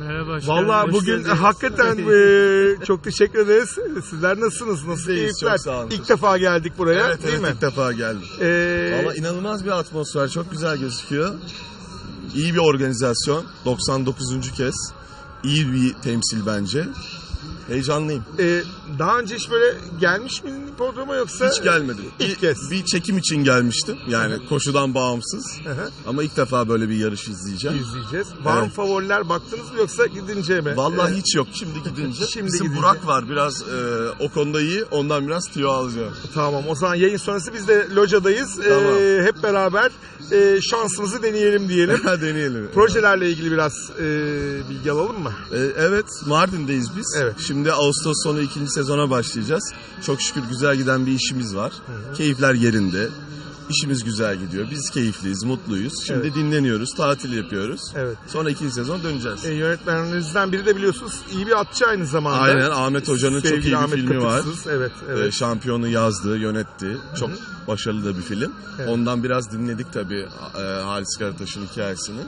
Merhaba, geldiniz. bugün hakikaten e, çok teşekkür ederiz. Sizler nasılsınız? Nasıl İyiyiz, keyifler? çok sağ olun. İlk defa geldik buraya Evet, değil evet mi? ilk defa geldim. Ee, Valla inanılmaz bir atmosfer, çok güzel gözüküyor. İyi bir organizasyon, 99. kez. İyi bir temsil bence. Heyecanlıyım. e, daha önce hiç böyle gelmiş miydin programa yoksa? Hiç gelmedim. İlk bir, kez. Bir çekim için gelmiştim. Yani koşudan bağımsız. Hı hı. Ama ilk defa böyle bir yarış izleyeceğim. izleyeceğiz. Var mı Evet. favoriler baktınız mı yoksa gidince mi? Vallahi Ee, hiç yok. Şimdi gidince. Şimdi Bizim gidince. Burak var. Biraz e, o konuda iyi. Ondan biraz tüyo alacağım. Tamam o zaman yayın sonrası biz de locadayız. Ee, Tamam. hep beraber e, şansımızı deneyelim diyelim. Deneyelim. Projelerle ilgili biraz e, bilgi alalım mı? Ee, Evet, Mardin'deyiz biz. Evet. Şimdi Ağustos sonu ikinci sezona başlayacağız. Çok şükür güzel giden bir işimiz var. Keyifler yerinde. İşimiz güzel gidiyor. Biz keyifliyiz, mutluyuz. Şimdi Evet. dinleniyoruz, tatil yapıyoruz. Evet. Sonra ikinci sezon döneceğiz. E, yönetmenlerinizden biri de biliyorsunuz iyi bir atçı aynı zamanda. Aynen Ahmet Hoca'nın çok iyi bir filmi var. Katıksız. Evet, Ee, evet. şampiyonu yazdı, yönetti. Çok başarılı da bir film. Evet. Ondan biraz dinledik tabii e, Halis Karataş'ın hikayesini.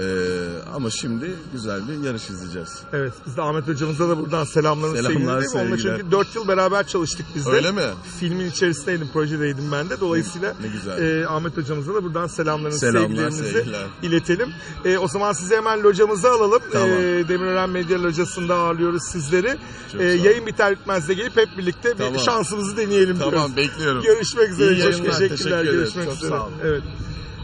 Ee, ama şimdi güzel bir yarış izleyeceğiz. Evet, biz de Ahmet hocamıza da buradan selamlarımızı Selamlar, mi? Onunla sevgiler. çünkü 4 yıl beraber çalıştık biz de. Öyle mi? Filmin içerisindeydim, projedeydim ben de. Dolayısıyla Ne güzel. e, Ahmet hocamıza da buradan selamlarımızı, Selamlar, sevgilerimizi sevgiler. iletelim. E, o zaman sizi hemen locamıza alalım. Tamam. E, Demirören Medya Locası'nda ağırlıyoruz sizleri. Çok E, yayın biter bitmez de gelip hep birlikte bir Tamam. şansımızı deneyelim Tamam, biraz. bekliyorum. Görüşmek üzere. İyi yayınlar, teşekkürler. teşekkür. Görüşmek üzere. Evet.